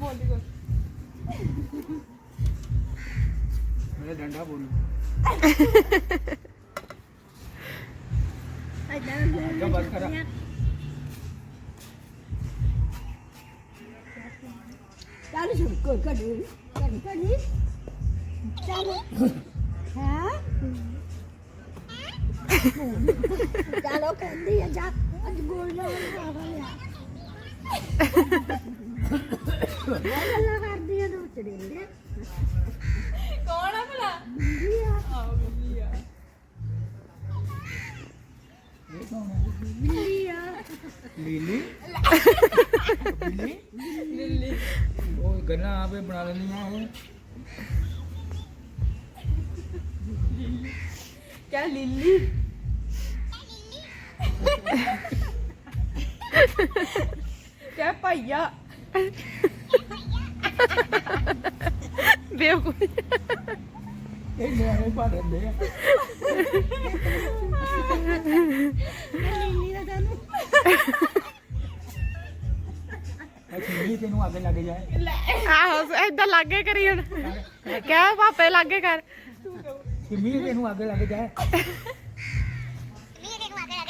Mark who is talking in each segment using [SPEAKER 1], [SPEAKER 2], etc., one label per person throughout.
[SPEAKER 1] ਬੋਲਦੀ ਕਰ
[SPEAKER 2] ਮੇਰਾ ਡੰਡਾ ਬੋਲੂ। ਜਾ ਬਸ ਕਰ
[SPEAKER 3] ਚੱਲ ਸ਼ੁਰੂ ਕਰ ਕੜੀ ਕੜੀ ਕੜੀ ਚੱਲ। ਹਾਂ? ਚਲੋ ਕਹਿੰਦੀ ਆ ਜਾ। ਅੱਜ ਗੋਲ ਨਾਲ ਆ ਗਿਆ ਗੱਲਾਂ ਕਰਦੀ ਆ ਤੂੰ ਚੜੇਲੇ
[SPEAKER 1] ਕੌਣ ਆ ਭਲਾ?
[SPEAKER 3] ਆ
[SPEAKER 1] ਆਹ ਮੰਮੀ ਆ
[SPEAKER 3] ਮੰਗੀ ਆ
[SPEAKER 2] ਲੀਲੀ। ਲੀਲੀ।
[SPEAKER 1] ਲਿੱਲੀ
[SPEAKER 2] ਉਹ ਗੱਲਾਂ ਆਪੇ ਬਣਾ ਲੈਂਦੀਆਂ ਇਹ
[SPEAKER 1] ਕਿਆ ਲਿੱਲੀ? ਕਿਆ ਭਈਆ।
[SPEAKER 4] ਬੇਵਕੂਫ।
[SPEAKER 2] ਇਹ ਨਿਆਣੇ ਪਾ ਦਿੰਦੇ ਆ।
[SPEAKER 3] ਲੀਲੀ ਦਾ ਤੈਨੂੰ
[SPEAKER 2] ਅੱਛਾ ਨਹੀਂ ਤੈਨੂੰ ਅੱਗੇ ਲੱਗ ਜਾਏ।
[SPEAKER 4] ਆਹੋ ਏਦਾਂ ਲਾਗੇ ਕਰੀ ਹੁਣ। ਕਹਿ ਪਾਪੇ ਲਾਗੇ ਕਰ।
[SPEAKER 2] ਕਿ ਮੀਂਹ ਤੈਨੂੰ ਅੱਗੇ ਲੱਗ ਜਾਏ।
[SPEAKER 3] ਕਿਆ ਗੋਦਵਾ ਲਿਆ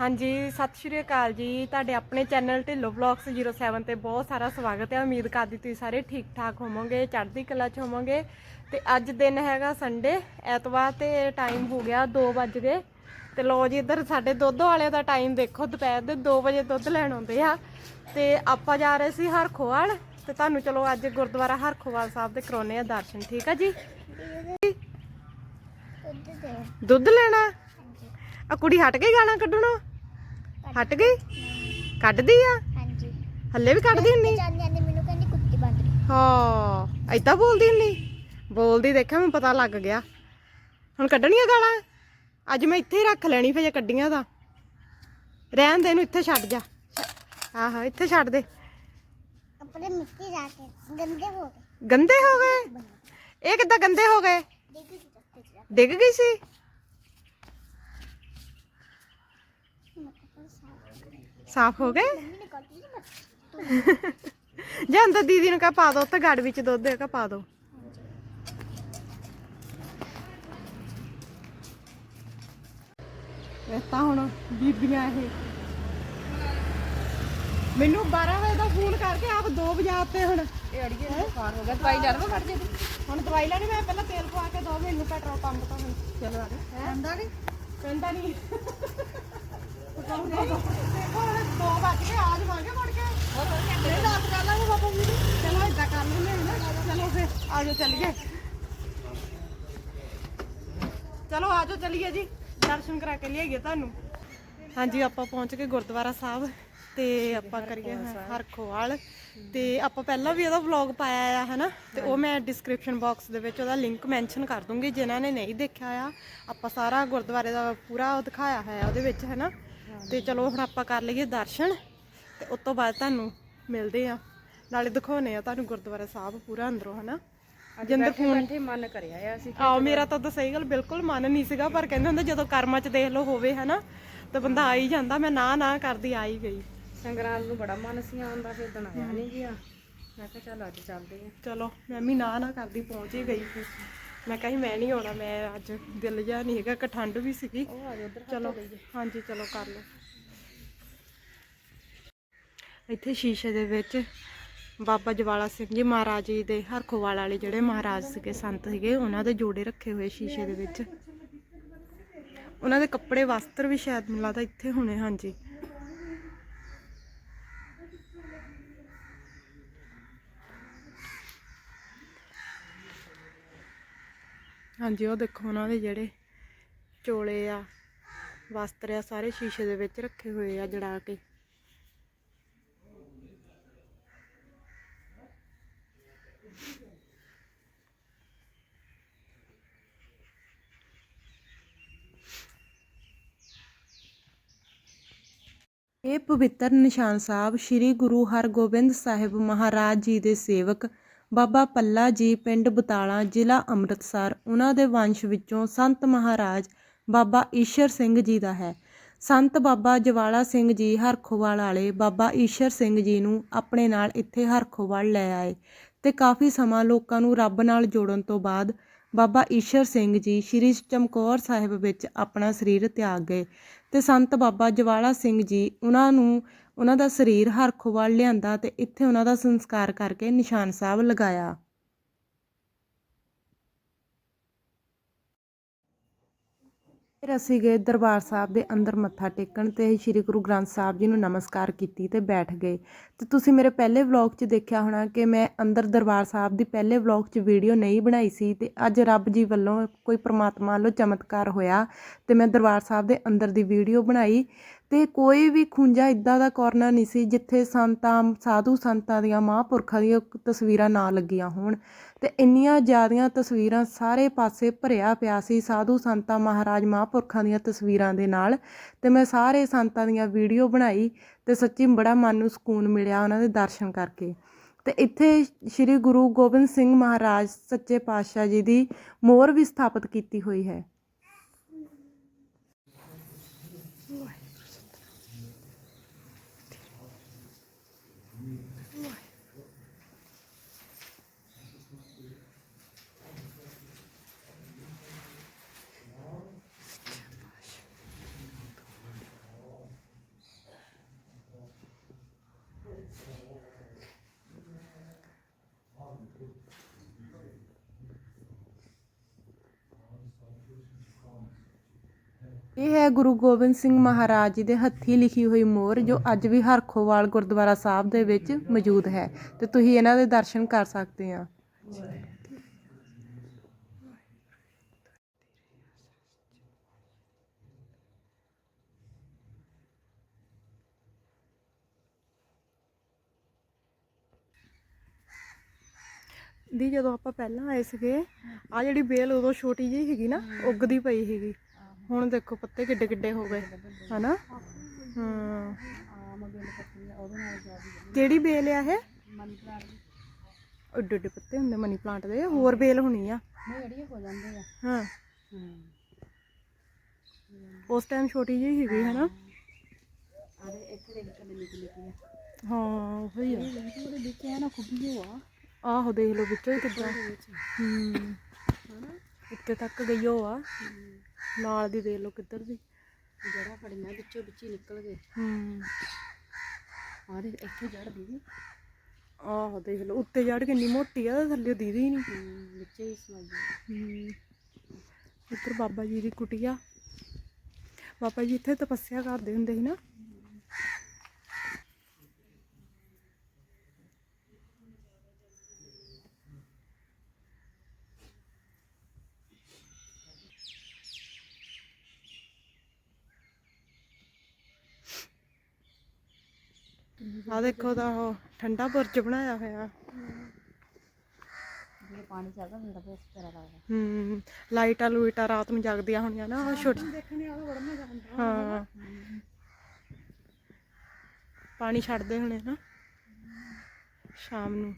[SPEAKER 4] ਹਾਂਜੀ, ਸਤਿ ਸ਼੍ਰੀ ਅਕਾਲ ਜੀ। ਤੁਹਾਡੇ ਆਪਣੇ ਚੈਨਲ ਢਿੱਲੋ ਵਲੌਗਸ 07 ਤੇ ਬਹੁਤ ਸਾਰਾ ਸਵਾਗਤ ਹੈ। ਉਮੀਦ ਕਰਦੀ ਤੁਸੀਂ ਸਾਰੇ ਠੀਕ ਠਾਕ ਹੋਵੋਗੇ, ਚੜ੍ਹਦੀ ਕਲਾ ਚ ਹੋਵੋਗੇ। ਤੇ ਅੱਜ ਦਿਨ ਹੈਗਾ ਸੰਡੇ ਐਤਵਾਰ ਤੇ ਟਾਈਮ ਹੋ ਗਿਆ 2 ਵੱਜ ਤੇ ਲੋ ਜੀ ਇੱਧਰ ਸਾਡੇ ਦੁੱਧ ਵਾਲਿਆਂ ਦਾ ਟਾਈਮ ਦੇਖੋ ਦੁਪਹਿਰ ਦੇ 2 ਵਜੇ ਦੁੱਧ ਲੈਣ ਆਉਂਦੇ ਆ। ਤੇ ਆਪਾਂ ਜਾ ਰਹੇ ਸੀ ਹਰਖੋਵਾਲ ਤੇ ਤੁਹਾਨੂੰ ਚਲੋ ਅੱਜ ਗੁਰਦੁਆਰਾ ਹਰਖੋਵਾਲ ਸਾਹਿਬ ਦੇ ਕਰਾਉਨੇ ਆ ਦਰਸ਼ਨ ਠੀਕ ਆ ਜੀ? ਦੁੱਧ ਲੈਣਾ? ਆ ਕੁੜੀ ਹਟ ਗਈ ਗਾਲਾਂ ਕੱਢਣੋਂ? ਹਟ ਗਈ? ਕੱਢਦੀ ਆ?
[SPEAKER 3] ਹਾਂਜੀ।
[SPEAKER 4] ਹੱਲੇ ਵੀ ਕੱਢਦੀ ਹੁੰਨੀ
[SPEAKER 3] ਜਾਂਦੇ ਜਾਂਦੇ ਮੈਨੂੰ ਕਹਿੰਦੀ ਕੁੱਤੀ ਬੰਦ ਰਹੀ
[SPEAKER 4] ਹਾਂ ਐਦਾਂ ਬੋਲਦੀ ਹੁੰਨੀ ਬੋਲਦੀ ਦੇਖਿਆ ਮੈਨੂੰ ਪਤਾ ਲੱਗ ਗਿਆ। ਹੁਣ ਕੱਢਣੀਆਂ ਗਾਲਾਂ? ਅੱਜ ਮੈਂ ਇੱਥੇ ਹੀ ਰੱਖ ਲੈਣੀ ਫੇ ਜੇ ਕੱਢੀਆਂ ਤਾਂ। ਰਹਿਣ ਦੇ ਇਹਨੂੰ ਇੱਥੇ ਛੱਡ ਜਾ। ਆਹੋ ਇੱਥੇ ਛੱਡ ਦੇ।
[SPEAKER 3] ਆਪਣੇ ਮਿੱਟੀ ਜਾ ਕੇ ਗੰਦੇ ਹੋ ਗਏ।
[SPEAKER 4] ਗੰਦੇ ਹੋ ਗਏ? ਇਹ ਕਿੱਦਾਂ ਗੰਦੇ ਹੋ ਗਏ? ਡਿੱਗ ਗਈ ਸੀ
[SPEAKER 3] ਕੱਪੜਾ ਸਾਫ਼
[SPEAKER 4] ਹੋ ਗਏ?
[SPEAKER 3] ਨੇ
[SPEAKER 4] ਜਾਂ ਅੰਦਰ ਦੀਦੀ ਨੂੰ ਕਹ ਪਾ ਦੋ ਉੱਥੇ ਗੜ ਵਿੱਚ ਦੁੱਧ ਹੈਗਾ ਪਾ ਦੋ। ਇਹ ਤਾਂ ਹੁਣ ਬੀਬੀਆਂ ਇਹ। ਮੈਨੂੰ 12 ਵਜੇ ਦਾ ਫੋਨ ਕਰਕੇ ਆਪ 2 ਵਜੇ ਆਤੇ ਹੁਣ।
[SPEAKER 1] ਇਹ ਅੜੀਏ ਨੁਕਸਾਨ ਹੋ ਗਿਆ। ਦਵਾਈ ਲੈ ਲਵਾਂ ਫੜ ਜੇ
[SPEAKER 4] ਹੁਣ ਦਵਾਈ ਲੈਣੀ ਮੈਂ ਪਹਿਲਾਂ ਤੇਲ ਪਵਾ ਕੇ ਦੋ ਮੈਨੂੰ ਪੈਟਰੋਲ ਪੰਪ ਤੋਂ ਹੁਣ।
[SPEAKER 1] ਚਲੋ ਆ ਜਾ
[SPEAKER 4] ਕਹਿੰਦਾ ਨਹੀਂ ਕਹਿੰਦਾ ਨਹੀਂ ਦੇਖੋ ਹੁਣ 2 ਵਜ ਗਏ ਆ ਜਾਵਾਂਗੇ ਮੁੜ ਕੇ। ਇਹ ਰਾਤ ਕਰ ਲਾਂਗੇ ਬਾਬਾ ਜੀ ਚਲੋ ਏਦਾਂ ਕਰ ਲੈਂਦੇ ਹਾਂ ਨਾ। ਚਲੋ ਫਿਰ ਆ ਜਾਓ ਚੱਲੀਏ। ਚਲੋ ਚੱਲੀਏ ਜੀ। ਦਰਸ਼ਨ ਕਰਾ ਕੇ ਲਿਆਈਏ ਤੁਹਾਨੂੰ। ਹਾਂਜੀ, ਆਪਾਂ ਪਹੁੰਚ ਗਏ ਗੁਰਦੁਆਰਾ ਸਾਹਿਬ ਤੇ ਆਪਾਂ ਕਰੀਏ ਹਰਖੋਵਾਲ ਤੇ ਆਪਾਂ ਪਹਿਲਾਂ ਵੀ ਉਹਦਾ ਵਲੌਗ ਪਾਇਆ ਆ, ਹਨਾ? ਤੇ ਉਹ ਮੈਂ ਡਿਸਕ੍ਰਿਪਸ਼ਨ ਬਾਕਸ ਦੇ ਵਿੱਚ ਉਹਦਾ ਲਿੰਕ ਮੈਂਸ਼ਨ ਕਰ ਦੂੰਗੀ, ਜਿਨ੍ਹਾਂ ਨੇ ਨਹੀਂ ਦੇਖਿਆ ਆ। ਆਪਾਂ ਸਾਰਾ ਗੁਰਦੁਆਰੇ ਦਾ ਪੂਰਾ ਉਹ ਦਿਖਾਇਆ ਹੋਇਆ ਉਹਦੇ ਵਿੱਚ, ਹਨਾ? ਤੇ ਚਲੋ ਹੁਣ ਆਪਾਂ ਕਰ ਲਈਏ ਦਰਸ਼ਨ ਤੇ ਉਸ ਤੋਂ ਬਾਅਦ ਤੁਹਾਨੂੰ ਮਿਲਦੇ ਆ। ਨਾਲੇ ਦਿਖਾਉਨੇ ਆ ਤੁਹਾਨੂੰ ਗੁਰਦੁਆਰਾ ਸਾਹਿਬ ਪੂਰਾ ਅੰਦਰੋਂ, ਹਨਾ? ਜਿੰਦਰ ਫੋਨ
[SPEAKER 1] ਬੈਠੇ ਮਨ ਕਰਿਆ ਆ ਅਸੀਂ
[SPEAKER 4] ਆਹ ਮੇਰਾ ਤਾਂ ਤਾਂ ਸਹੀ ਗੱਲ ਬਿਲਕੁਲ ਮਨ ਨਹੀਂ ਸੀਗਾ ਪਰ ਕਹਿੰਦੇ ਹੁੰਦੇ ਜਦੋਂ ਕਰਮਾਂ 'ਚ ਦੇਖ ਲਓ ਹੋਵੇ ਹਨਾ ਤਾਂ ਬੰਦਾ ਆ ਹੀ ਜਾਂਦਾ ਮੈਂ ਨਾ ਨਾ ਕਰਦੀ ਆ ਹੀ ਗਈ।
[SPEAKER 1] ਸੰਗਰਾਂਦ ਨੂੰ ਬੜਾ ਮਨ ਸੀ ਆਉਣ ਦਾ ਫਿਰ ਦਿਨ ਆਇਆ ਨਹੀਂ ਗਿਆ। ਮੈਂ ਕਿਹਾ ਚੱਲ ਅੱਜ ਚੱਲਦੇ ਆ।
[SPEAKER 4] ਚਲੋ ਮੈਂ ਵੀ ਨਾ ਨਾ ਕਰਦੀ ਪਹੁੰਚ ਹੀ ਗਈ। ਸੀ ਮੈਂ ਕਹੀ ਮੈਂ ਨਹੀਂ ਆਉਣਾ ਮੈਂ ਅੱਜ ਦਿਲ ਜਿਹਾ ਨਹੀਂ ਹੈਗਾ ਕਿ ਠੰਡ ਵੀ ਸੀਗੀ।
[SPEAKER 1] ਉਹ ਆ ਜਾ ਉਧਰ
[SPEAKER 4] ਚਲੋ ਹਾਂਜੀ ਚਲੋ ਕਰ ਲਓ। ਇੱਥੇ ਸ਼ੀਸ਼ੇ ਦੇ ਵਿੱਚ ਬਾਬਾ ਜਵਾਲਾ ਸਿੰਘ ਜੀ ਮਹਾਰਾਜ ਜੀ ਦੇ ਹਰਖੋਵਾਲ ਵਾਲੇ ਜਿਹੜੇ ਮਹਾਰਾਜ ਸੀਗੇ, ਸੰਤ ਸੀਗੇ, ਉਹਨਾਂ ਦੇ ਜੋੜੇ ਰੱਖੇ ਹੋਏ ਸ਼ੀਸ਼ੇ ਦੇ ਵਿੱਚ। ਉਹਨਾਂ ਦੇ ਕੱਪੜੇ ਵਸਤਰ ਵੀ ਸ਼ਾਇਦ ਮੈਨੂੰ ਲੱਗਦਾ ਇੱਥੇ ਹੋਣੇ, ਹਾਂਜੀ। ਹਾਂਜੀ, ਉਹ ਦੇਖੋ ਉਹਨਾਂ ਦੇ ਜਿਹੜੇ ਚੋਲੇ ਆ, ਵਸਤਰ ਆ, ਸਾਰੇ ਸ਼ੀਸ਼ੇ ਦੇ ਵਿੱਚ ਰੱਖੇ ਹੋਏ ਆ ਜੜਾ ਕੇ। ਇਹ ਪਵਿੱਤਰ ਨਿਸ਼ਾਨ ਸਾਹਿਬ ਸ੍ਰੀ ਗੁਰੂ ਹਰਗੋਬਿੰਦ ਸਾਹਿਬ ਮਹਾਰਾਜ ਜੀ ਦੇ ਸੇਵਕ, ਬਾਬਾ ਪੱਲਾ ਜੀ, ਪਿੰਡ ਬਤਾਲਾ, ਜ਼ਿਲ੍ਹਾ ਅੰਮ੍ਰਿਤਸਰ, ਉਹਨਾਂ ਦੇ ਵੰਸ਼ ਵਿੱਚੋਂ ਸੰਤ ਮਹਾਰਾਜ ਬਾਬਾ ਈਸ਼ਰ ਸਿੰਘ ਜੀ ਦਾ ਹੈ। ਸੰਤ ਬਾਬਾ ਜਵਾਲਾ ਸਿੰਘ ਜੀ ਹਰਖੋਵਾਲ ਵਾਲੇ ਬਾਬਾ ਈਸ਼ਰ ਸਿੰਘ ਜੀ ਨੂੰ ਆਪਣੇ ਨਾਲ ਇੱਥੇ ਹਰਖੋਵਾਲ ਲੈ ਆਏ ਤੇ ਕਾਫੀ ਸਮਾਂ ਲੋਕਾਂ ਨੂੰ ਰੱਬ ਨਾਲ ਜੋੜਨ ਤੋਂ ਬਾਅਦ ਬਾਬਾ ਈਸ਼ਰ ਸਿੰਘ ਜੀ ਸ੍ਰੀ ਚਮਕੌਰ ਸਾਹਿਬ ਵਿੱਚ ਆਪਣਾ ਸਰੀਰ ਤਿਆਗ ਗਏ। ਤੇ ਸੰਤ ਬਾਬਾ ਜਵਾਲਾ ਸਿੰਘ ਜੀ ਉਹਨਾਂ ਨੂੰ, ਉਹਨਾਂ ਦਾ ਸਰੀਰ ਹਰਖੋਵਾਲ ਲਿਆਂਦਾ ਤੇ ਇੱਥੇ ਉਹਨਾਂ ਦਾ ਸੰਸਕਾਰ ਕਰਕੇ ਨਿਸ਼ਾਨ ਸਾਹਿਬ ਲਗਾਇਆ। ਫਿਰ ਅਸੀਂ ਗਏ ਦਰਬਾਰ ਸਾਹਿਬ ਦੇ ਅੰਦਰ ਮੱਥਾ ਟੇਕਣ ਤੇ ਸ੍ਰੀ ਗੁਰੂ ਗ੍ਰੰਥ ਸਾਹਿਬ ਜੀ ਨੂੰ ਨਮਸਕਾਰ ਕੀਤੀ ਤੇ ਬੈਠ ਗਏ। ਤੇ ਤੁਸੀਂ ਮੇਰੇ ਪਹਿਲੇ ਵਲੌਗ 'ਚ ਦੇਖਿਆ ਹੋਣਾ ਕਿ ਮੈਂ ਅੰਦਰ ਦਰਬਾਰ ਸਾਹਿਬ ਦੀ ਪਹਿਲੇ ਵਲੌਗ 'ਚ ਵੀਡੀਓ ਨਹੀਂ ਬਣਾਈ ਸੀ ਤੇ ਅੱਜ ਰੱਬ ਜੀ ਵੱਲੋਂ ਕੋਈ ਪ੍ਰਮਾਤਮਾ ਵੱਲੋਂ ਚਮਤਕਾਰ ਹੋਇਆ ਤੇ ਮੈਂ ਦਰਬਾਰ ਸਾਹਿਬ ਦੇ ਅੰਦਰ ਦੀ ਵੀਡੀਓ ਬਣਾਈ ਅਤੇ ਕੋਈ ਵੀ ਖੂੰਜਾ ਇੱਦਾਂ ਦਾ ਕੋਰਨਰ ਨਹੀਂ ਸੀ ਜਿੱਥੇ ਸੰਤਾਂ, ਸਾਧੂ ਸੰਤਾਂ ਦੀਆਂ, ਮਹਾਂਪੁਰਖਾਂ ਦੀਆਂ ਤਸਵੀਰਾਂ ਨਾ ਲੱਗੀਆਂ ਹੋਣ। ਅਤੇ ਇੰਨੀਆਂ ਜ਼ਿਆਦੀਆਂ ਤਸਵੀਰਾਂ ਸਾਰੇ ਪਾਸੇ ਭਰਿਆ ਪਿਆ ਸੀ ਸਾਧੂ ਸੰਤਾਂ, ਮਹਾਰਾਜ, ਮਹਾਂਪੁਰਖਾਂ ਦੀਆਂ ਤਸਵੀਰਾਂ ਦੇ ਨਾਲ। ਅਤੇ ਮੈਂ ਸਾਰੇ ਸੰਤਾਂ ਦੀਆਂ ਵੀਡੀਓ ਬਣਾਈ ਅਤੇ ਸੱਚੀ ਬੜਾ ਮਨ ਨੂੰ ਸਕੂਨ ਮਿਲਿਆ ਉਹਨਾਂ ਦੇ ਦਰਸ਼ਨ ਕਰਕੇ। ਅਤੇ ਇੱਥੇ ਸ੍ਰੀ ਗੁਰੂ ਗੋਬਿੰਦ ਸਿੰਘ ਮਹਾਰਾਜ ਸੱਚੇ ਪਾਤਸ਼ਾਹ ਜੀ ਦੀ ਮੋਹਰ ਵੀ ਸਥਾਪਿਤ ਕੀਤੀ ਹੋਈ ਹੈ। ਇਹ ਹੈ ਗੁਰੂ ਗੋਬਿੰਦ ਸਿੰਘ ਮਹਾਰਾਜ ਜੀ ਦੇ ਹੱਥੀਂ ਲਿਖੀ ਹੋਈ ਮੋਹਰ, ਜੋ ਅੱਜ ਵੀ ਹਰਖੋਵਾਲ ਗੁਰਦੁਆਰਾ ਸਾਹਿਬ ਦੇ ਵਿੱਚ ਮੌਜੂਦ ਹੈ। ਤੇ ਤੁਸੀਂ ਇਹਨਾਂ ਦੇ ਦਰਸ਼ਨ ਕਰ ਸਕਦੇ ਆ। ਦੀ ਜਦੋਂ ਆਪਾਂ ਪਹਿਲਾਂ ਆਏ ਸੀਗੇ ਆ ਜਿਹੜੀ ਬੇਲ ਉਦੋਂ ਛੋਟੀ ਜਿਹੀ ਸੀਗੀ ਨਾ, ਉੱਗਦੀ ਪਈ ਸੀਗੀ। ਹੁਣ ਦੇਖੋ ਪੱਤੇ ਕਿੱਡੇ ਕਿੱਡੇ ਹੋ ਗਏ, ਹਨਾ? ਹਾਂ। ਕਿਹੜੀ ਬੇਲ ਆ ਇਹ? ਏਡੇ ਏਡੇ ਪੱਤੇ ਹੁੰਦੇ ਮਨੀ ਪਲਾਂਟ ਦੇ, ਹੋਰ ਬੇਲ ਹੋਣੀ ਆ।
[SPEAKER 1] ਹਾਂ।
[SPEAKER 4] ਉਸ ਟਾਈਮ ਛੋਟੀ ਜਿਹੀ ਸੀਗੀ, ਹਨਾ? ਹਾਂ, ਉਹੀ ਆ। ਆਹੋ, ਦੇਖ ਲਓ ਵਿੱਚੋਂ ਹੀ ਕਿੱਦਾਂ। ਹੂੰ। ਉੱਤੇ ਤੱਕ ਗਈ ਉਹ ਆ। ਨਾਲ ਦੀ ਦੇਖ ਲਓ ਕਿੱਧਰ ਦੀ।
[SPEAKER 1] ਜੜਾ ਫੜੀਆਂ ਵਿੱਚੋਂ ਵਿੱਚ ਹੀ ਨਿਕਲ ਗਏ।
[SPEAKER 4] ਹੂੰ।
[SPEAKER 1] ਆਰੇ ਇੱਥੇ ਜੜ ਦੀ
[SPEAKER 4] ਆਹੋ ਦੇਖ ਲਓ ਉੱਤੇ ਜੜ ਕਿੰਨੀ ਮੋਟੀ ਆ ਥੱਲੇ ਦੀਦੀ ਹੀ ਨਹੀਂ
[SPEAKER 1] ਵਿੱਚ ਹੀ ਸਮਾਈ
[SPEAKER 4] ਹੂੰ। ਇੱਧਰ ਬਾਬਾ ਜੀ ਦੀ ਕੁਟੀਆ। ਬਾਬਾ ਜੀ ਇੱਥੇ ਤਪੱਸਿਆ ਕਰਦੇ ਹੁੰਦੇ ਸੀ ਨਾ। ਆ ਦੇਖੋ ਦਾ ਉਹ ਠੰਡਾ ਬੁਰਜ ਬਣਾਇਆ ਹੋਇਆ।
[SPEAKER 1] ਜਦੋਂ ਪਾਣੀ ਚੱਲਦਾ ਹੁੰਦਾ ਬਹੁਤ ਪਿਆਰਾ ਲੱਗਦਾ।
[SPEAKER 4] ਹੂੰ ਲਾਈਟਾਂ ਲੂਈਟਾਂ ਰਾਤ ਨੂੰ ਜਗਦੀਆਂ ਹੋਣੀਆਂ ਨਾ ਉਹ ਛੋਟੀ
[SPEAKER 1] ਦੇਖਣੇ ਵਾਲਾ ਬੜਾ ਮਜ਼ਾ ਆਉਂਦਾ
[SPEAKER 4] ਹਾਂ। ਪਾਣੀ ਛੱਡਦੇ ਹੋਣੇ ਨਾ ਸ਼ਾਮ ਨੂੰ।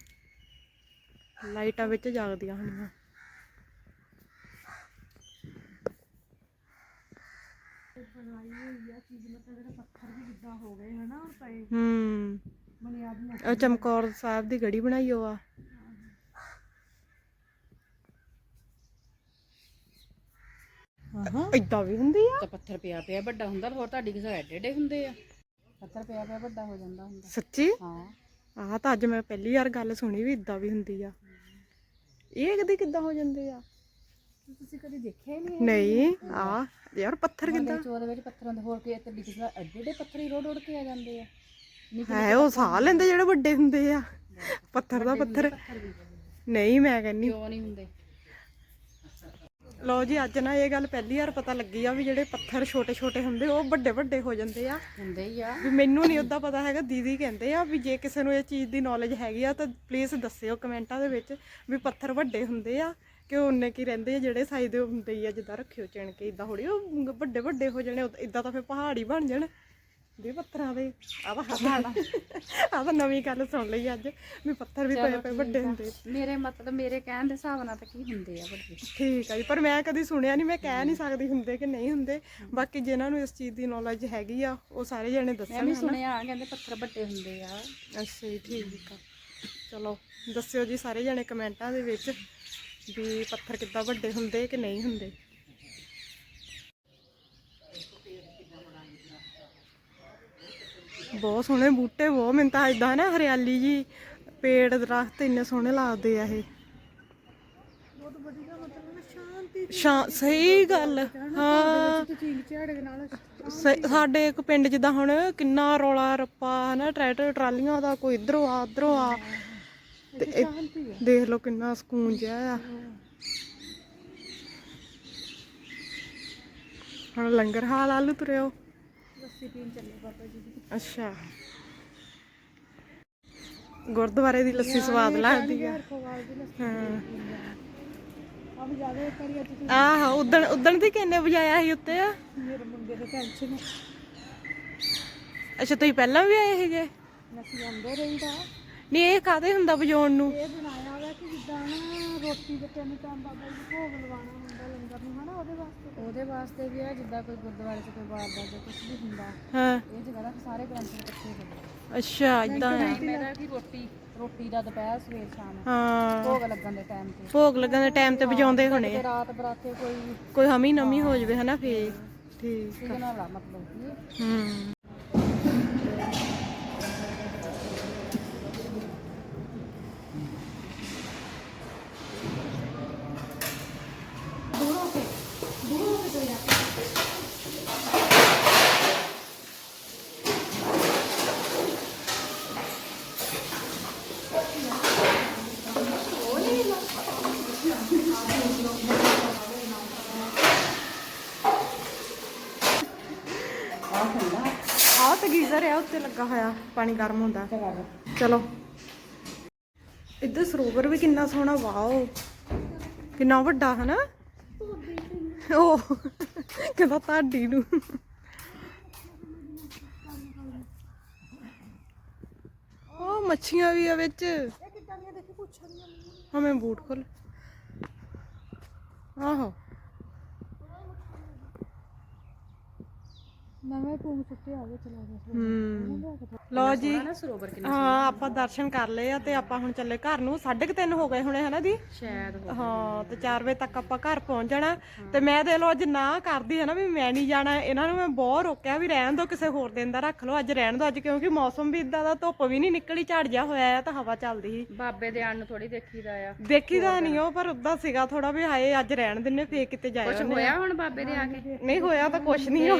[SPEAKER 4] ਲਾਈਟਾਂ ਵਿੱਚ ਜਗਦੀਆਂ ਹੋਣੀਆਂ। ਹੂੰ ਉਹ ਚਮਕੌਰ ਸਾਹਿਬ ਦੀ ਗੜੀ ਬਣਾਈ ਉਹ ਆ। ਹਾਂ ਇਦਾਂ ਵੀ ਹੁੰਦੀ ਆ?
[SPEAKER 1] ਤਾਂ ਪੱਥਰ ਪਿਆ ਪਿਆ ਵੱਡਾ ਹੁੰਦਾ ਹੋਰ ਤੁਹਾਡੀ ਕਿਸੇ ਐਡੇ ਐਡੇ ਹੁੰਦੇ ਆ। ਪੱਥਰ ਪਿਆ ਪਿਆ ਵੱਡਾ ਹੋ ਜਾਂਦਾ ਹੁੰਦਾ।
[SPEAKER 4] ਸੱਚੀ?
[SPEAKER 1] ਹਾਂ।
[SPEAKER 4] ਆਹ ਤਾਂ ਅੱਜ ਮੈਂ ਪਹਿਲੀ ਵਾਰ ਗੱਲ ਸੁਣੀ ਵੀ ਇਦਾਂ ਵੀ ਹੁੰਦੀ ਆ। ਇਹ ਕਦੇ ਕਿੱਦਾਂ ਹੋ ਜਾਂਦੇ ਆ?
[SPEAKER 1] ਤੁਸੀਂ ਕਦੇ ਦੇਖਿਆ ਹੀ ਨਹੀਂ
[SPEAKER 4] ਨਹੀਂ ਆ ਯਾਰ ਪੱਥਰ ਕਿੱਦਾਂ?
[SPEAKER 1] ਚੋ ਦੇ ਵਿੱਚ ਪੱਥਰਾਂ ਦੇ ਹੋਰ ਕੇ ਤੇ ਦਿਖਦਾ ਐਡੇ ਐਡੇ ਪੱਥਰ ਹੀ ਰੋੜ ਰੋੜ ਕੇ ਆ ਜਾਂਦੇ ਆ।
[SPEAKER 4] ਹੈ ਉਹ ਸਾਹ ਲੈਂਦੇ ਜਿਹੜੇ ਵੱਡੇ ਹੁੰਦੇ ਆ। ਪੱਥਰ ਦਾ ਪੱਥਰ। ਨਹੀਂ ਮੈਂ ਕਹਿੰਨੀ
[SPEAKER 1] ਕਿਉਂ ਨਹੀਂ ਹੁੰਦੇ?
[SPEAKER 4] ਲਓ ਜੀ ਅੱਜ ਨਾ ਇਹ ਗੱਲ ਪਹਿਲੀ ਵਾਰ ਪਤਾ ਲੱਗੀ ਆ ਵੀ ਜਿਹੜੇ ਪੱਥਰ ਛੋਟੇ ਛੋਟੇ ਹੁੰਦੇ ਉਹ ਵੱਡੇ ਵੱਡੇ ਹੋ ਜਾਂਦੇ ਆ।
[SPEAKER 1] ਹੁੰਦੇ ਹੀ ਆ।
[SPEAKER 4] ਵੀ ਮੈਨੂੰ ਨਹੀਂ ਉਦਾਂ ਪਤਾ ਹੈਗਾ ਦੀਦੀ ਕਹਿੰਦੇ ਆ ਵੀ ਜੇ ਕਿਸੇ ਨੂੰ ਇਹ ਚੀਜ਼ ਦੀ ਨੌਲੇਜ ਹੈਗੀ ਆ ਤਾਂ ਪਲੀਜ਼ ਦੱਸਿਓ ਕਮੈਂਟਾਂ ਦੇ ਵਿੱਚ ਵੀ ਪੱਥਰ ਵੱਡੇ ਹੁੰਦੇ ਆ। ਕਿ ਉਹਨੇ ਕੀ ਰਹਿੰਦੇ ਆ ਜਿਹੜੇ ਸਾਈਜ਼ ਦੇ ਹੁੰਦੇ ਹੀ ਆ ਜਿੱਦਾਂ ਰੱਖਿਓ ਚਿਣ ਕੇ ਇਦਾਂ ਹੋੜੀ ਉਹ ਵੱਡੇ ਵੱਡੇ ਹੋ ਜਾਣੇ ਇਦਾਂ ਤਾਂ ਫਿਰ ਪਹਾੜ ਬਣ ਜਾਣ। ਵੀ ਪੱਥਰਾਂ ਦੇ ਆ ਤਾਂ ਹੱਥਾਂ ਆ ਤਾਂ ਨਵੀਂ ਗੱਲ ਸੁਣ ਲਈ ਅੱਜ ਵੀ ਪੱਥਰ ਵੀ ਪਏ ਪਏ ਵੱਡੇ ਹੁੰਦੇ
[SPEAKER 1] ਮੇਰੇ ਮਤਲਬ ਮੇਰੇ ਕਹਿਣ ਦੇ ਹਿਸਾਬ ਨਾਲ ਤਾਂ ਕੀ ਹੁੰਦੇ ਆ ਵੱਡੇ?
[SPEAKER 4] ਠੀਕ ਆ ਜੀ ਪਰ ਮੈਂ ਕਦੀ ਸੁਣਿਆ ਨਹੀਂ ਮੈਂ ਕਹਿ ਨਹੀਂ ਸਕਦੀ ਹੁੰਦੇ ਕਿ ਨਹੀਂ ਹੁੰਦੇ। ਬਾਕੀ ਜਿਨ੍ਹਾਂ ਨੂੰ ਇਸ ਚੀਜ਼ ਦੀ ਨੌਲੇਜ ਹੈਗੀ ਆ ਉਹ ਸਾਰੇ ਜਣੇ
[SPEAKER 1] ਮੈਂ
[SPEAKER 4] ਦੱਸਣ
[SPEAKER 1] ਵੀ ਸੁਣਿਆ ਕਹਿੰਦੇ ਪੱਥਰ ਵੱਡੇ ਹੁੰਦੇ ਆ।
[SPEAKER 4] ਅੱਛਾ ਜੀ ਠੀਕ ਆ। ਚਲੋ ਦੱਸਿਓ ਜੀ ਸਾਰੇ ਜਣੇ ਕਮੈਂਟਾਂ ਦੇ ਵਿੱਚ। ਵੀ ਪੱਥਰ ਕਿੱਦਾਂ ਵੱਡੇ ਹੁੰਦੇ ਕਿ ਨਹੀਂ ਹੁੰਦੇ? ਬਹੁਤ ਸੋਹਣੇ ਬੂਟੇ, ਬਹੁਤ ਮੈਨੂੰ ਤਾਂ ਇਦਾਂ ਨਾ ਹਰਿਆਲੀ ਜੀ, ਪੇੜ, ਦਰਖਤ ਇੰਨੇ ਸੋਹਣੇ ਲੱਗਦੇ ਆ ਇਹ। ਸ਼ਾਂ, ਸਹੀ ਗੱਲ, ਹਾਂ। ਸਾਡੇ ਇੱਕ ਪਿੰਡ ਜਿੱਦਾਂ ਹੁਣ ਕਿੰਨਾ ਰੌਲਾ ਰੱਪਾ, ਹਨਾ, ਟਰੈਕਟਰ, ਟਰਾਲੀਆਂ ਦਾ, ਕੋਈ ਇਧਰੋਂ ਆ, ਉਧਰੋਂ ਆ। ਤੇ ਇਹ- ਦੇਖ ਲਓ ਕਿੰਨਾ ਸਕੂਨ ਜਿਹਾ ਆ। ਹੁਣ ਲੰਗਰ ਹਾਲ ਆਲੂ ਤੁਰਿਓ ਅੱਛਾ। ਗੁਰਦੁਆਰੇ ਦੀ ਲੱਸੀ ਸਵਾਦ ਲੱਗਦੀ ਆ। ਹਾਂ। ਆਹੋ ਉਦਣ ਉਦਣ ਦੀ ਕਿੰਨੇ ਵਜਾਇਆ ਸੀ ਉੱਤੇ? ਆ
[SPEAKER 3] ਮੇਰੇ ਮੁੰਡੇ ਦੇ ਟੈਨਸ਼ਨ
[SPEAKER 4] ਅੱਛਾ ਤੁਸੀਂ ਪਹਿਲਾਂ ਵੀ ਆਏ ਸੀਗੇ?
[SPEAKER 3] ਅਸੀਂ ਆਉਂਦੇ ਰਹੀਦਾ।
[SPEAKER 4] ਨਹੀਂ ਇਹ ਕਾਦੇ ਹੁੰਦਾ ਵਜਾਉਣ ਨੂੰ?
[SPEAKER 3] ਇਹ ਬਣਾਇਆ ਹੋਇਆ ਕਿ ਜਿੱਦਾਂ ਨਾ ਰੋਟੀ ਦੇ ਤਿੰਨ ਟਾਈਮ ਬਾਬਾ ਜੀ ਨੂੰ ਭੋਗ ਲਵਾਉਣਾ ਹੁੰਦਾ ਲੰਗਰ ਨੂੰ ਹਨਾ ਉਹਦੇ ਵਾਸਤੇ?
[SPEAKER 1] ਉਹਦੇ ਵਾਸਤੇ ਵੀ ਆ ਜਿੱਦਾਂ ਕੋਈ ਗੁਰਦੁਆਰੇ 'ਚ ਕੋਈ ਵਾਰਦਾ ਜਾਂ ਕੁਝ ਵੀ ਹੁੰਦਾ।
[SPEAKER 4] ਹਾਂ।
[SPEAKER 1] ਇਹ ਜਗ੍ਹਾ ਦਾ ਸਾਰੇ ਗ੍ਰੰਥ ਇਕੱਠੇ ਹੁੰਦੇ
[SPEAKER 4] ਅੱਛਾ ਇਦਾਂ ਆ
[SPEAKER 1] ਮੇਰਾ ਕਿ ਰੋਟੀ ਰੋਟੀ ਦਾ ਦੁਪਹਿਰ ਸਵੇਰ ਸ਼ਾਮ।
[SPEAKER 4] ਹਾਂ।
[SPEAKER 1] ਭੋਗ ਲੱਗਣ ਦੇ ਟਾਈਮ ਤੇ।
[SPEAKER 4] ਭੋਗ ਲੱਗਣ ਦੇ ਟਾਈਮ ਤੇ ਵਜਾਉਂਦੇ ਹੋਣੇ।
[SPEAKER 1] ਤੇ ਰਾਤ ਬਰਾਤੇ ਕੋਈ
[SPEAKER 4] ਕੋਈ ਹਮੀ ਨਮੀ ਹੋ ਜਵੇ ਹਨਾ ਫੇਰ। ਠੀਕ
[SPEAKER 1] ਸੀਜ਼ਨ ਵਾਲਾ ਮਤਲਬ ਕਿ।
[SPEAKER 4] ਹੂੰ। ਆਹ ਤੇ ਗੀਜ਼ਰ ਆ ਉੱਤੇ ਲੱਗਾ ਹੋਇਆ ਪਾਣੀ ਗਰਮ ਹੁੰਦਾ। ਚਲੋ। ਇੱਧਰ ਸਰੋਵਰ ਵੀ ਕਿੰਨਾ ਸੋਹਣਾ ਵਾਓ। ਕਿੰਨਾ ਵੱਡਾ ਹਨਾ? ਉਹ ਕਹਿੰਦਾ ਤੁਹਾਡੀ ਨੂੰ। ਉਹ ਮੱਛੀਆਂ ਵੀ ਆ ਵਿੱਚ। ਹਾਂ ਮੈਂ ਬੂਟ ਖੋਲ ਆਹੋ।
[SPEAKER 3] ਨਵੇਂ ਪੂਮ ਸੁੱਤੇ ਆ ਗਏ ਚਲਾ ਗਿਆ
[SPEAKER 4] ਹੂੰ। ਲਓ ਜੀ।
[SPEAKER 1] ਨਾ ਸਰੋਵਰ ਕਿੰਨਾ
[SPEAKER 4] ਹਾਂ ਆਪਾਂ ਦਰਸ਼ਨ ਕਰ ਲਏ ਆ ਤੇ ਆਪਾਂ ਹੁਣ ਚੱਲੇ ਘਰ ਨੂੰ। 3:30 ਹੋ ਗਏ ਹੁਣੇ ਹਨਾ ਦੀ
[SPEAKER 1] ਸ਼ਾਇਦ ਹੋ-
[SPEAKER 4] ਹਾਂ ਤੇ 4 ਵਜੇ ਤੱਕ ਆਪਾਂ ਘਰ ਪਹੁੰਚ ਜਾਣਾ। ਤੇ ਮੈਂ ਦੇ ਲੋ ਅੱਜ ਨਾ ਕਰਦੀ ਹੈ ਨਾ ਵੀ ਮੈਂ ਨਹੀਂ ਜਾਣਾ। ਇਹਨਾਂ ਨੂੰ ਮੈਂ ਬਹੁਤ ਰੋਕਿਆ ਵੀ ਰਹਿਣ ਦਿਓ ਕਿਸੇ ਹੋਰ ਦਿਨ ਦਾ ਰੱਖ ਲਓ। ਅੱਜ ਰਹਿਣ ਦਿਓ ਅੱਜ ਕਿਉਂਕਿ ਮੌਸਮ ਵੀ ਇਦਾਂ ਦਾ ਧੁੱਪ ਵੀ ਨਹੀਂ ਨਿਕਲੀ ਝੜ ਜਿਹਾ ਹੋਇਆ ਆ ਤਾਂ ਹਵਾ ਚੱਲਦੀ ਸੀ।
[SPEAKER 1] ਬਾਬੇ ਦੇ ਆਣ ਨੂੰ ਥੋੜੀ ਦੇਖੀਦਾ ਆ।
[SPEAKER 4] ਦੇਖੀਦਾ ਨਹੀਂ ਉਹ ਪਰ ਉਦਾਂ ਸੀਗਾ ਥੋੜਾ ਵੀ ਹਾਏ ਅੱਜ ਰਹਿਣ ਦਿੰਨੇ ਫੇਰ ਕਿਤੇ ਜਾਇਆ
[SPEAKER 1] ਕੁਝ ਹੋਇਆ ਹੁਣ ਬਾਬੇ ਦੇ ਆ ਕੇ?
[SPEAKER 4] ਨਹੀਂ ਹੋਇਆ ਤਾਂ ਕੁਛ ਨਹੀਂ।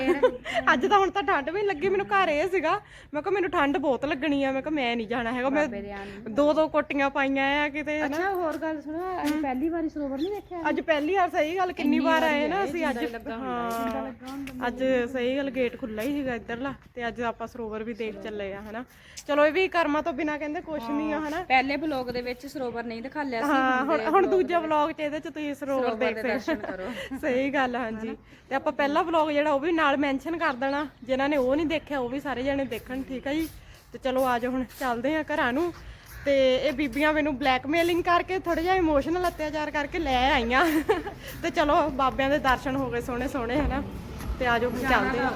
[SPEAKER 4] ਅੱਜ ਤਾਂ ਹੁਣ ਤਾਂ ਠੰਡ ਵੀ ਨੀ ਲੱਗੀ ਮੈਨੂੰ ਘਰ ਇਹ ਸੀਗਾ ਮੈਂ ਕਿਹਾ ਮੈਨੂੰ ਠੰਡ ਬਹੁਤ ਲੱਗਣੀ ਆ ਮੈਂ ਕਿਹਾ ਮੈਂ ਨਹੀਂ ਜਾਣਾ ਹੈਗਾ ਮੈਂ
[SPEAKER 1] ਬਾਬੇ ਦੇ ਨੂੰ।
[SPEAKER 4] ਦੋ ਦੋ ਕੋਟੀਆਂ ਪਾਈਆਂ ਆ ਕਿਤੇ ਹਨਾ।
[SPEAKER 1] ਅੱਛਾ ਹੋਰ ਗੱਲ ਸੁਣੋ ਅਸੀਂ ਪਹਿਲੀ ਵਾਰੀ ਸਰੋਵਰ ਨਹੀਂ ਦੇਖਿਆ
[SPEAKER 4] ਅੱਜ ਪਹਿਲੀ ਵਾਰ ਸਹੀ ਗੱਲ ਕਿੰਨੀ ਵਾਰ ਆਏ ਨਾ ਅਸੀਂ ਅੱਜ ਹਾਂ। ਅੱਜ ਸਹੀ ਗੱਲ ਗੇਟ ਖੁੱਲਾ ਹੀ ਸੀਗਾ ਇੱਧਰਲਾ ਤੇ ਅੱਜ ਆਪਾਂ ਸਰੋਵਰ ਵੀ ਦੇਖ ਚੱਲੇ ਆ ਹਨਾ। ਚਲੋ ਇਹ ਵੀ ਕਰਮਾਂ ਤੋਂ ਬਿਨਾ ਕਹਿੰਦੇ ਕੁਛ ਨਹੀਂ ਆ ਹਨਾ।
[SPEAKER 1] ਪਹਿਲੇ ਬਲੌਗ ਦੇ ਵਿੱਚ ਸਰੋਵਰ ਨਹੀਂ ਦਿਖਾਲਿਆ ਸੀ
[SPEAKER 4] ਹਾਂ ਹੁਣ ਹੁਣ ਦੂਜਾ ਵਲੌਗ ਚ ਇਹਦੇ ਚ ਤੁਸੀਂ ਸਰੋਵਰ ਦੇਖ ਸਕਦੇ
[SPEAKER 1] ਦਰਸ਼ਨ ਕਰੋ।
[SPEAKER 4] ਸਹੀ ਗੱਲ ਆ, ਹਾਂਜੀ ਤੇ ਆਪਾਂ ਪਹਿਲਾ ਵਲੌਗ ਜਿਹੜਾ ਉਹ ਵੀ ਨਾਲ ਮੈਂਸ਼ਨ ਕਰ ਦੇਣਾ। ਜਿਨ੍ਹਾਂ ਨੇ ਉਹ ਨਹੀਂ ਦੇਖਿਆ ਉਹ ਵੀ ਸਾਰੇ ਜਣੇ ਦੇਖਣ ਠੀਕ ਆ ਜੀ? ਤੇ ਚਲੋ ਆਜੋ ਹੁਣ ਚੱਲਦੇ ਆ ਘਰਾਂ ਨੂੰ। ਤੇ ਇਹ ਬੀਬੀਆਂ ਮੈਨੂੰ ਬਲੈਕਮੇਲਿੰਗ ਕਰਕੇ ਥੋੜਾ ਜਿਹਾ ਇਮੋਸ਼ਨਲ ਅਤਿਆਚਾਰ ਕਰਕੇ ਲੈ ਆਈਆਂ। ਤੇ ਚਲੋ ਬਾਬਿਆਂ ਦੇ ਦਰਸ਼ਨ ਹੋ ਗਏ ਸੋਹਣੇ ਸੋਹਣੇ ਹਨਾ? ਤੇ ਆਜੋ ਹੁਣ ਚੱਲਦੇ ਆ।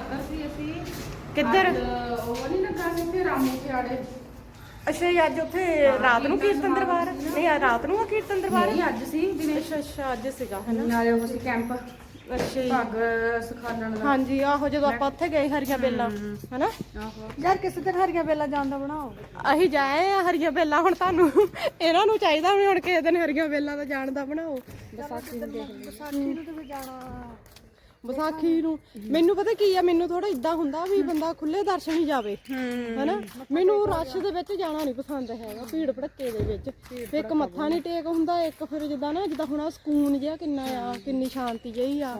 [SPEAKER 4] ਕਿੱਧਰ?
[SPEAKER 1] ਉਹ ਨਹੀਂ ਲੱਗਾ ਸੀ ਤੇ ਰਾਮੂ ਖਿਆੜੇ
[SPEAKER 4] ਅੱਛਾ ਜੀ ਅੱਜ ਉੱਥੇ ਰਾਤ ਨੂੰ ਕੀਰਤਨ ਦਰਬਾਰ? ਨਹੀਂ ਆ ਰਾਤ ਨੂੰ ਆ ਕੀਰਤਨ ਦਰਬਾਰ?
[SPEAKER 1] ਅੱਜ ਸੀ ਦਿਨੇ
[SPEAKER 4] ਅੱਛਾ ਅੱਜ ਸੀਗਾ ਹਨਾ?
[SPEAKER 1] ਨਾਲੇ ਉਹ ਸੀ ਕੈਂਪ।
[SPEAKER 4] ਅੱਛਾ ਜੀ।
[SPEAKER 1] ਪੱਗ ਸਿਖਾਲਣ ਦਾ।
[SPEAKER 4] ਹਾਂਜੀ ਆਹੋ ਜਦੋਂ ਆਪਾਂ ਉੱਥੇ ਗਏ ਹਰੀਆਂ ਬੇਲਾਂ ਹਨਾ?
[SPEAKER 1] ਆਹੋ।
[SPEAKER 3] ਯਾਰ ਕਿਸੇ ਦਿਨ ਹਰੀਆਂ ਬੇਲਾ ਜਾਣ ਦਾ ਬਣਾਓ।
[SPEAKER 4] ਅਸੀਂ ਜਾਏ ਆ ਹਰੀਆਂ ਬੇਲਾਂ ਹੁਣ ਤੁਹਾਨੂੰ ਇਹਨਾਂ ਨੂੰ ਚਾਹੀਦਾ ਵੀ ਹੁਣ ਕਿਸੇ ਦਿਨ ਹਰੀਆਂ ਬੇਲਾਂ ਦਾ ਜਾਣ ਦਾ ਬਣਾਓ।
[SPEAKER 1] ਵਿਸਾਖੀ ਨੂੰ ਦੇਖ ਲਈ
[SPEAKER 3] ਵਿਸਾਖੀ ਨੂੰ ਤੇ ਵੀ ਜਾਣਾ।
[SPEAKER 4] ਵਿਸਾਖੀ ਨੂੰ। ਮੈਨੂੰ ਪਤਾ ਕੀ ਆ ਮੈਨੂੰ ਥੋੜਾ ਇਦਾਂ ਹੁੰਦਾ ਵੀ ਬੰਦਾ ਖੁੱਲੇ ਦਰਸ਼ਨ ਹੀ ਜਾਵੇ ਹਨਾ? ਮੈਨੂੰ ਰਸ਼ ਦੇ ਵਿੱਚ ਜਾਣਾ ਨਹੀਂ ਪਸੰਦ ਹੈਗਾ ਭੀੜ ਭੜੱਕੇ ਦੇ ਵਿੱਚ। ਤੇ ਇੱਕ ਮੱਥਾ ਨਹੀਂ ਟੇਕ ਹੁੰਦਾ ਇੱਕ ਫਿਰ ਜਿੱਦਾਂ ਨਾ ਜਿੱਦਾਂ ਹੁਣ ਆਹ ਸਕੂਨ ਜਿਹਾ ਕਿੰਨਾ ਆ ਕਿੰਨੀ ਸ਼ਾਂਤੀ ਜਿਹੀ ਆ।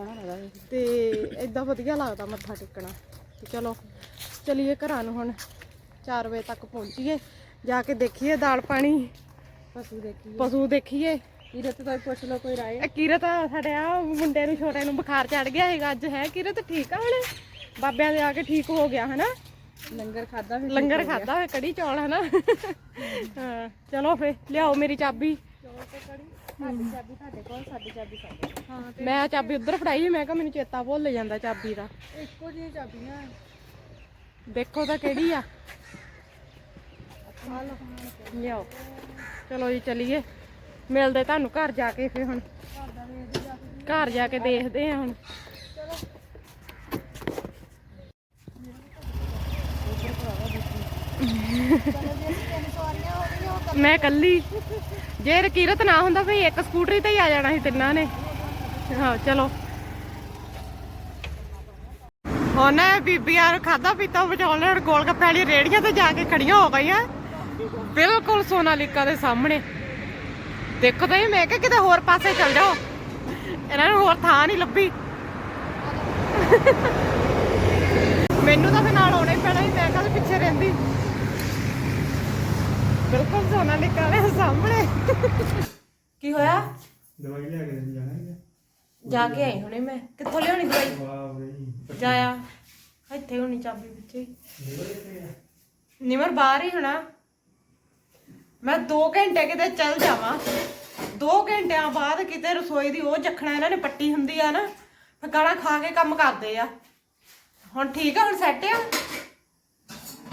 [SPEAKER 4] ਤੇ ਇਦਾਂ ਵਧੀਆ ਲੱਗਦਾ ਮੱਥਾ ਟੇਕਣਾ। ਤੇ ਚਲੋ ਚਲੀਏ ਘਰਾਂ ਨੂੰ ਹੁਣ 4 ਵਜੇ ਤੱਕ ਪਹੁੰਚੀਏ। ਜਾ ਕੇ ਦੇਖੀਏ ਦਾਲ ਪਾਣੀ।
[SPEAKER 1] ਪਸ਼ੂ ਦੇਖੀ
[SPEAKER 4] ਪਸ਼ੂ ਦੇਖੀਏ।
[SPEAKER 1] ਕੀਰਤ ਤੋਂ ਪੁੱਛ ਲਓ ਕੋਈ ਰਾਏ।
[SPEAKER 4] ਇਹ ਕੀਰਤ ਸਾਡੇ ਆ ਮੁੰਡੇ ਨੂੰ ਛੋਟੇ ਨੂੰ ਬੁਖਾਰ ਚੜ ਗਿਆ ਹੈਗਾ ਅੱਜ ਹੈ ਕੀਰਤ? ਠੀਕ ਆ ਹੁਣ ਬਾਬਿਆਂ ਦੇ ਆ ਕੇ ਠੀਕ ਹੋ ਗਿਆ ਹਨਾ?
[SPEAKER 1] ਲੰਗਰ ਖਾਦਾ ਵੀ
[SPEAKER 4] ਲੰਗਰ ਖਾਦਾ ਹੋਇਆ ਕੜੀ ਚੌਲ ਹਨਾ? ਹਾਂ ਚਲੋ ਫੇ ਲਿਆਓ ਮੇਰੀ ਚਾਬੀ।
[SPEAKER 1] ਸਾਡੀ ਚਾਬੀ ਤੁਹਾਡੇ ਕੋਲ ਸਾਡੀ ਚਾਬੀ ਸਾਡੇ ਕੋਲ।
[SPEAKER 3] ਹਾਂ
[SPEAKER 4] ਮੈਂ ਚਾਬੀ ਉਧਰ ਫੜਾਈ ਮੈਂ ਕਿਹਾ ਮੈਨੂੰ ਚੇਤਾ ਭੁੱਲ ਜਾਂਦਾ ਚਾਬੀ ਦਾ।
[SPEAKER 3] ਇੱਕੋ ਜਿਹੀਆਂ ਚਾਬੀਆਂ।
[SPEAKER 4] ਦੇਖੋ ਤਾਂ ਕਿਹੜੀ ਆ। ਲਿਆਓ। ਚਲੋ ਜੀ ਚਲੀਏ। ਮਿਲਦੇ ਤੁਹਾਨੂੰ ਘਰ ਜਾ ਕੇ ਫੇ ਹੁਣ। ਘਰ ਜਾ ਕੇ ਦੇਖਦੇ ਆ ਹੁਣ। ਮੈਂ ਕੱਲੀ। ਜੇ ਰਕੀਰਤ ਨਾ ਹੁੰਦਾ ਫੇ ਇੱਕ ਸਕੂਟਰੀ ਤੇ ਹੀ ਆ ਜਾਣਾ ਸੀ ਤਿੰਨਾਂ ਨੇ। ਹਾਂ, ਚਲੋ। ਹੁਣ ਬੀਬੀਆਂ ਖਾਦਾ ਪੀਤਾ ਬਚਾਉਣ ਲਈ ਗੋਲ ਗੱਪੇ ਵਾਲੀ ਰੇੜੀਆਂ ਤੇ ਜਾ ਕੇ ਖੜੀਆਂ ਹੋ ਗਈਆਂ। ਬਿਲਕੁਲ ਸੋਨਾਲੀਕਾ ਦੇ ਸਾਹਮਣੇ। ਦੇਖੋ ਤਾਂ ਇਹ ਮੈਂ ਕਿਹਾ ਕਿਤੇ ਹੋਰ ਪਾਸੇ ਚਲ ਜਾਓ। ਇਹਨਾਂ ਨੂੰ ਹੋਰ ਥਾਂ ਨਹੀਂ ਲੱਭੀ। ਮੈਨੂੰ ਤਾਂ ਫਿਰ ਨਾਲ ਆਉਣਾ ਹੀ ਪੈਣਾ ਸੀ ਮੈਂ ਕਦੇ ਪਿੱਛੇ ਰਹਿੰਦੀ। ਬਿਲਕੁਲ ਸੋਨਾਲੀਕਾ ਦੇ ਸਾਹਮਣੇ। ਕੀ ਹੋਇਆ?
[SPEAKER 2] ਦਵਾਈ ਲੈ ਕੇ ਜਾਣਾ ਹੈ
[SPEAKER 4] ਜਾ ਕੇ ਆਈ ਹੁਣੇ ਮੈਂ। ਕਿੱਥੋਂ ਲਿਆਉਣੀ ਦਵਾਈ?
[SPEAKER 2] ਵਾਹ ਬਈ
[SPEAKER 4] ਜਾਇਆ ਇੱਥੇ ਹੋਣੀ ਚਾਬੀ ਵਿੱਚੇ ਨਿਮਰ ਬਾਹਰ ਹੀ ਹੋਣਾ। ਮੈਂ 2 ਘੰਟੇ ਕਿਤੇ ਚੱਲ ਜਾਵਾਂ। 2 ਘੰਟਿਆਂ ਬਾਅਦ ਕਿਤੇ ਰਸੋਈ ਦੀ ਉਹ ਜਖਣਾ ਇਹਨਾਂ ਨੇ ਪੱਟੀ ਹੁੰਦੀ ਆ ਨਾ ਫਿਰ ਗਾਲਾਂ ਖਾ ਕੇ ਕੰਮ ਕਰਦੇ ਆ। ਹੁਣ ਠੀਕ ਆ ਹੁਣ ਸੈੱਟ ਆ?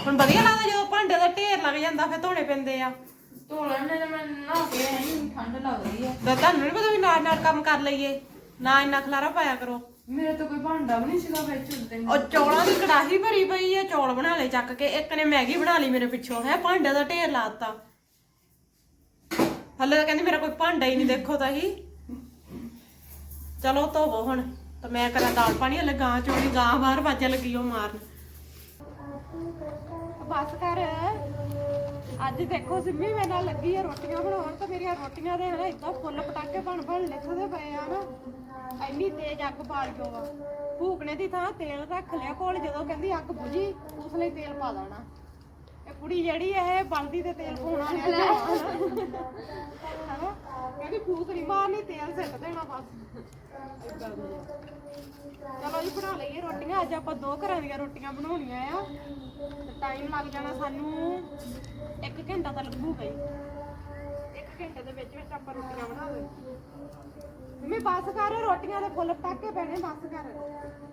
[SPEAKER 4] ਹੁਣ ਵਧੀਆ ਲੱਗਦਾ ਜਦੋਂ ਭਾਂਡੇ ਦਾ ਢੇਰ ਲੱਗ ਜਾਂਦਾ ਫਿਰ ਧੋਣੇ ਪੈਂਦੇ ਆ।
[SPEAKER 1] ਧੋਣ ਨੇ ਮੈਂ ਨਹਾ ਕੇ ਆਈ ਠੰਡ ਲੱਗਦੀ ਆ।
[SPEAKER 4] ਤਾਂ ਤੁਹਾਨੂੰ ਨਹੀਂ ਪਤਾ ਵੀ ਨਾਲ ਨਾਲ ਕੰਮ ਕਰ ਲਈਏ ਨਾ ਇੰਨਾ ਖਲਾਰਾ ਪਾਇਆ ਕਰੋ।
[SPEAKER 1] ਮੇਰੇ ਤਾਂ ਕੋਈ ਭਾਂਡਾ ਵੀ ਨਹੀਂ ਸੀਗਾ ਵਿੱਚ
[SPEAKER 4] ਉਹ ਚੌਲਾਂ ਦੀ ਕੜਾਹੀ ਭਰੀ ਪਈ ਆ ਚੌਲ ਬਣਾ ਲਏ ਚੱਕ ਕੇ ਇੱਕ ਨੇ ਮੈਗੀ ਬਣਾ ਲਈ ਮੇਰੇ ਪਿੱਛੋਂ ਹੈ ਭਾਂਡੇ ਦਾ ਢੇਰ ਲਾਤਾ ਹਲੇ ਤਾਂ ਕਹਿੰਦੀ ਮੇਰਾ ਕੋਈ ਭਾਂਡਾ ਹੀ ਨਹੀਂ, ਦੇਖੋ ਤਾਂ ਹੀ। ਚਲੋ ਧੋਵੋ ਹੁਣ, ਤਾਂ ਮੈਂ ਕਰਾਂ ਦਾਲ ਪਾਣੀ, ਹਲੇ ਗਾਂ ਚੋਣੀ ਗਾਂ ਬਾਹਰ ਵਾਜਾ ਲੱਗੀ ਉਹ ਮਾਰਨ। ਬਸ ਕਰ। ਅੱਜ ਦੇਖੋ ਸਿੰਮੀ, ਮੇਰੇ ਨਾਲ ਲੱਗੀ ਆ ਰੋਟੀਆਂ ਬਣਾਉਣ, ਤਾਂ ਮੇਰੀਆਂ ਰੋਟੀਆਂ ਦੇ ਨਾ ਇਦਾਂ ਫੁੱਲ ਪਟਾਕੇ ਬਣ ਬਣ ਲਿਖਦੇ ਪਏ ਆ ਨਾ। ਇੰਨੀ ਤੇਜ਼ ਅੱਗ ਬਾਲ ਜੋ ਆ। ਭੂਕਣੇ ਦੀ ਥਾਂ ਤੇਲ ਰੱਖ ਲਿਆ ਕੋਲ, ਜਦੋਂ ਕਹਿੰਦੀ ਅੱਗ ਬੁਝੀ, ਉਸ ਲਈ ਤੇਲ ਪਾ ਦੇਣਾ। ਕੁੜੀ ਜਿਹੜੀ ਇਹ ਬਲਦੀ ਤੇ ਤੇਲ ਪਾਉਣਾ ਹੈ ਹਨਾ? ਕਹਿੰਦੀ ਫੂਕ ਨਹੀਂ ਮਾਰਨੀ ਤੇਲ ਸਿੱਟ ਦੇਣਾ ਬਸ। ਏਦਾਂ ਦੀ ਆ। ਚਲੋ ਜੀ ਬਣਾ ਲਈਏ ਰੋਟੀਆਂ। ਅੱਜ ਆਪਾਂ ਦੋ ਘਰਾਂ ਦੀਆਂ ਰੋਟੀਆਂ ਬਣਾਉਣੀਆਂ ਆ। ਤੇ ਟਾਈਮ ਲੱਗ ਜਾਣਾ ਸਾਨੂੰ 1 ਘੰਟਾ ਤਾਂ ਲੱਗੂਗਾ ਹੀ 1 ਘੰਟੇ ਦੇ ਵਿੱਚ ਵਿੱਚ ਆਪਾਂ ਰੋਟੀਆਂ ਬਣਾ ਦੇ ਮੈਂ ਬਸ ਕਰ ਰੋਟੀਆਂ ਦੇ ਫੁੱਲ ਪਟਾਕੇ ਪੈਣੇ ਬਸ ਕਰ।